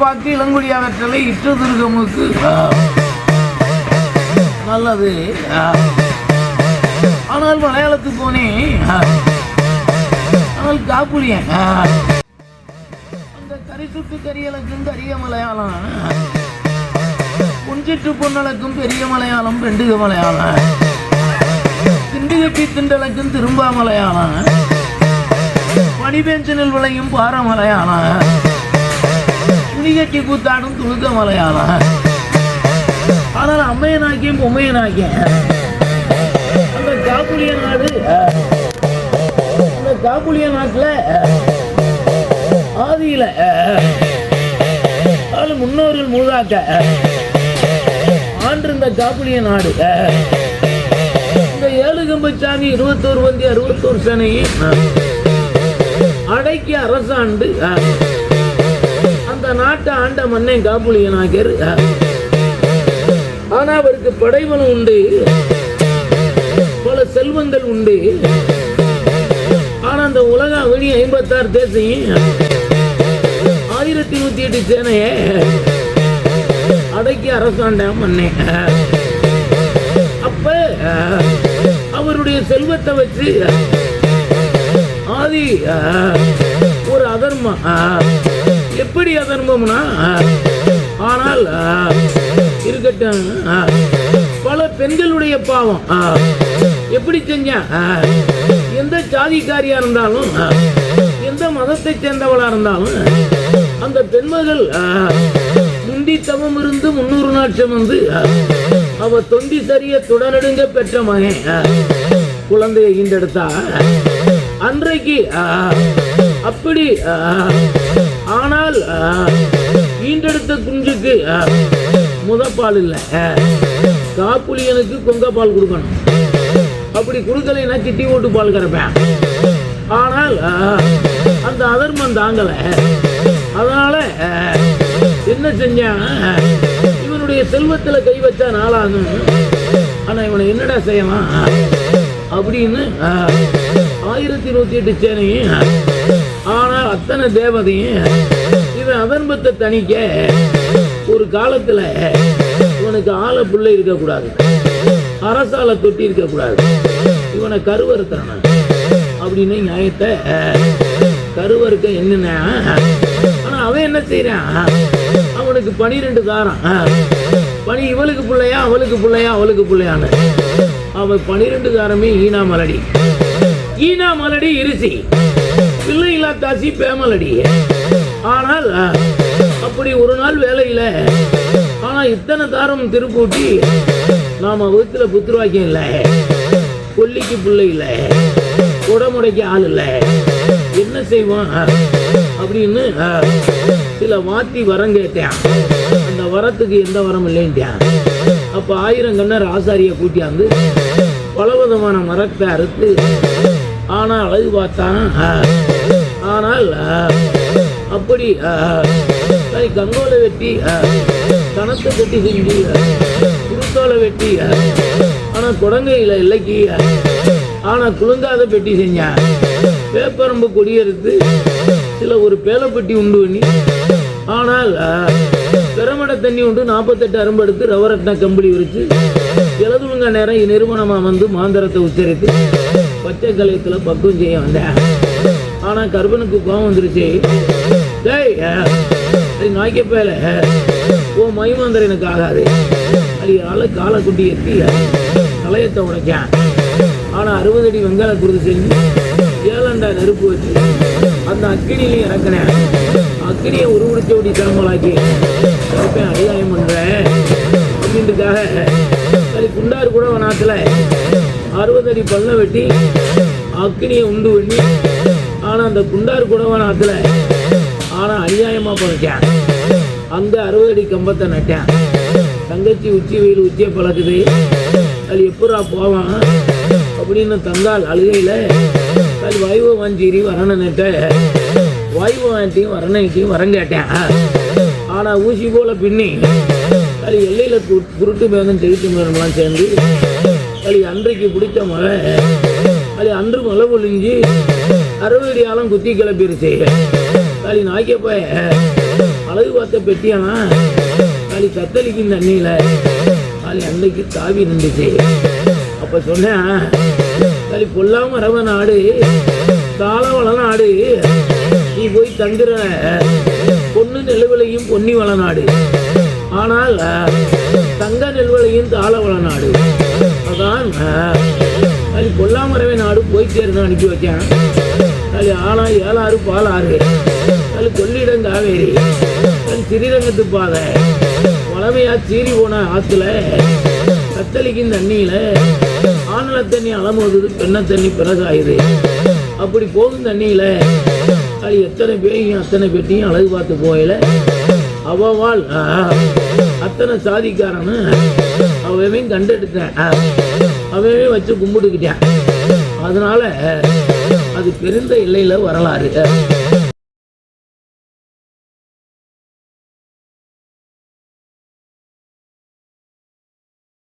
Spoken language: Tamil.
பாக்கு இளங்குடி அகற்றலை இட்டு துர்கமுக்கு. நல்லது. ஆனால் மலையாளத்துக்கு போனேன் ஆனால் காப்புலியன். அந்த கரிசுட்டு கரியலுக்கும் கரிய மலையாளம். புஞ்சிட்டு பொன்னலுக்கும் பெரிய மலையாளம் பெண்டுக மலையாளம். திண்டுகட்டி திண்டலுக்கும் திரும்பா மலையாளம். பனிபெஞ்சனில் விளையும் பாற மலையாளம். துணிகட்டி கூத்தாடும் துணுக்க மலையாளம். ஆனால் அம்மையனாக்கியும் பொம்மையனாக்கியும். அந்த காப்புளிய நாடு அந்த காப்புளிய நாட்டில் ஆதியில் அது முன்னோர்கள் மூதாக்க ஆண்டிருந்த காப்புளிய நாடு. இந்த ஏழு கம்பச்சாமி இருபத்தோரு வந்தி அறுபத்தோரு சனையை அடக்கி அரசாண்டு அந்த நாட்டை ஆண்ட மன்னன் காப்புலியனாகர் ஆனா அவருக்கு படைவனம் உண்டு. பல செல்வங்கள் உண்டு. ஆனா அந்த உலக அகனி ஐம்பத்தாறு தேசையும் ஆயிரத்தி நூத்தி எட்டு சேனைய அடக்கி அரசாண்ட மன்னன் அப்ப அவருடைய செல்வத்தை வச்சு ஆதி ஒரு அதர்மம் எப்படி அதர்மம்னா ஆனால் இருக்கட்டும் பல பெண்களுடைய பாவம் எப்படி செஞ்சா எந்த ஜாதிக்காரியா இருந்தாலும் எந்த மதத்தை சேர்ந்தவளா இருந்தாலும் அந்த பெண்மகள் முந்தி தவம் இருந்து முன்னூறு நாட்சம் வந்து அவ தொண்டி சரிய துடனடுங்க பெற்ற மகன் குழந்தையை ஈண்டெடுத்தா அன்றைக்கு அப்படி ஆனால் ஈண்டெடுத்த குஞ்சுக்கு முதப்பால் இல்லை. காப்புலியனுக்கு கொங்க பால் கொடுக்கணும். அப்படி கொடுக்கலைன்னா சிட்டி ஓட்டு பால் கறப்பேன். ஆனால் அந்த அதர்மம் தாங்கலை. அதனால என்ன செஞ்சான்? இவனுடைய செல்வத்தில் கை வச்சா நாளாகும். ஆனால் இவனை என்னடா செய்யலாம் அப்படின்னு ஆயிரத்தி நூற்றி எட்டு சேனையும் அத்தனை தேவதையும் இவன் அதர்மத்தை தணிக்க ஒரு காலத்துல இவனுக்கு ஆளை பிள்ளை இருக்கக்கூடாது அரசால தொட்டி இருக்கக்கூடாது இவனை கருவறுத்தன அப்படின்னு நியாயத்தை கருவறுக்க என்னன்னா? ஆனால் அவன் என்ன செய்யறான் அவனுக்கு பனிரெண்டு தாரம். பனி இவளுக்கு பிள்ளையா அவளுக்கு பிள்ளையா அவளுக்கு பிள்ளையான்னு. அவன் பனிரெண்டு தாரமே ஈனா மலடி. ஈனா மலடி இருசி. பிள்ளைகளா தாசி பேமலடி. ஆனால் அப்படி ஒரு நாள் வேலையில் ஆனால் இத்தனை தாரம் திருப்பூட்டி நாம் வகுத்தில் புத்துருவாக்கியம் இல்லை. கொல்லிக்கு பிள்ளை இல்லை. உடமுடைக்கு ஆள் இல்லை. என்ன செய்வான் அப்படின்னு சில வாத்தி வரம் கேட்டேன். அந்த வரத்துக்கு எந்த வரம் இல்லைன்ட்டான். அப்போ ஆயிரம் கண்ணர் ஆசாரியை கூட்டியாந்து பலவிதமான மரத்தை அறுத்து ஆனால் அழகு பார்த்தான்? ஆனால் அப்படி சரி கங்கோலை வெட்டி கணத்தை கட்டி செஞ்சு குருத்தோலை வெட்டி ஆனால் குடங்கையில் இல்லைக்கு ஆனால் குழுந்தாத பெட்டி செஞ்சேன் பேப்பரம்பு கொடியெடுத்து சில ஒரு பேலப்பட்டி உண்டு பண்ணி ஆனால் பெருமட தண்ணி உண்டு நாற்பத்தெட்டு அரும்பு எடுத்து ரவரட்ன கம்பளி விரித்து இலதுலுங்க நேரம் நிறுவனமாக வந்து மாந்தரத்தை உச்சரித்து பச்சை கலையத்துல பக்குவம் செய்ய வந்தேன். ஆனால் கருப்பனுக்கு கோபம் வந்துருச்சு. டேய் நாய்க்க நாய்க்கப்பேல ஓ மைமாந்தர் எனக்கு ஆகாது. அது ஆளு காலை குட்டி எத்தி கலையத்தை உடைச்சேன் ஆனால் அறுபது அடி வெங்கால குருது செஞ்சு ஏழண்டா நெருப்பு வச்சு அந்த அக்கினியிலையும் இறக்குனேன். அக்கினியை உருவிடிச்ச ஒட்டி சிரமலாக்கி கருப்பேன் அடியாயம் பண்றேன் அப்படின்றதுக்காக அது குண்டார் கூட நாட்டில் அறுபது அடி பல்ல வெட்டி அக்னியை உண்டு பண்ணி ஆனால் அந்த குண்டார் குடவான நாத்துல ஆனால் அநியாயமாக பழச்சேன் அங்கே அறுபது அடி கம்பத்தை நட்டேன். தங்கச்சி உச்சி வெயில் உச்சியை பழக்குது. அது எப்படா போவான்? அப்படின்னு தந்தால் அழுகையில் அது வாய்வு வாஞ்சிரி வரணுன்னுட்ட நட்ட வாய்வு வாண்டியும் வரணைட்டையும் வரம் கேட்டேன். ஆனால் ஊசி போல பின்னி அது எல்லையில் குருட்டு மேகம் தெளித்து மேகம்லாம் சேர்ந்து அது அன்றைக்கு பிடிச்ச மழை அது அன்று மழை பொழிஞ்சு அறுபது ஆழம் குத்தி கிளப்பிருச்சு. அது நாய்க்க அழகு பார்த்த பெட்டியானா? அது தத்தளிக்கும் தண்ணியில் அது அன்னைக்கு தாவி நின்றுச்சு. அப்போ சொன்னேன் அது பொல்லாம ரவ நாடு தாளவள நாடு நீ போய் தங்குற பொண்ணு நெல்லுவிலையும் பொன்னி வள நாடு. ஆனால் தங்க நெல்வளையும் தாளவள நாடு. அதான் அது பொல்லாமரவே நாடு போய்க்கே சேருன்னு அனுப்பி வச்சேன் அது ஆனா ஏழாறு பாலாறு. அது கொள்ளிடம் காவேரி அது திரிரங்கத்து பாதை. வளமையா சீறி போன ஆத்துல கத்தளிக்கும் தண்ணியில ஆனல தண்ணி அலமோதுது பெண்ண தண்ணி பிறகாயுது. அப்படி போகும் தண்ணியில அது எத்தனை பேரையும் அத்தனை பெட்டியும் அழகு பார்த்து போயில அவவால் அத்தனை சாதிக்காரனு அவன் கண்டெடுத்தேன். அவன் வச்சு கும்பிட்டுக்கிட்டேன். அதனால அது பெருந்த இல்லையில் வரலாறு.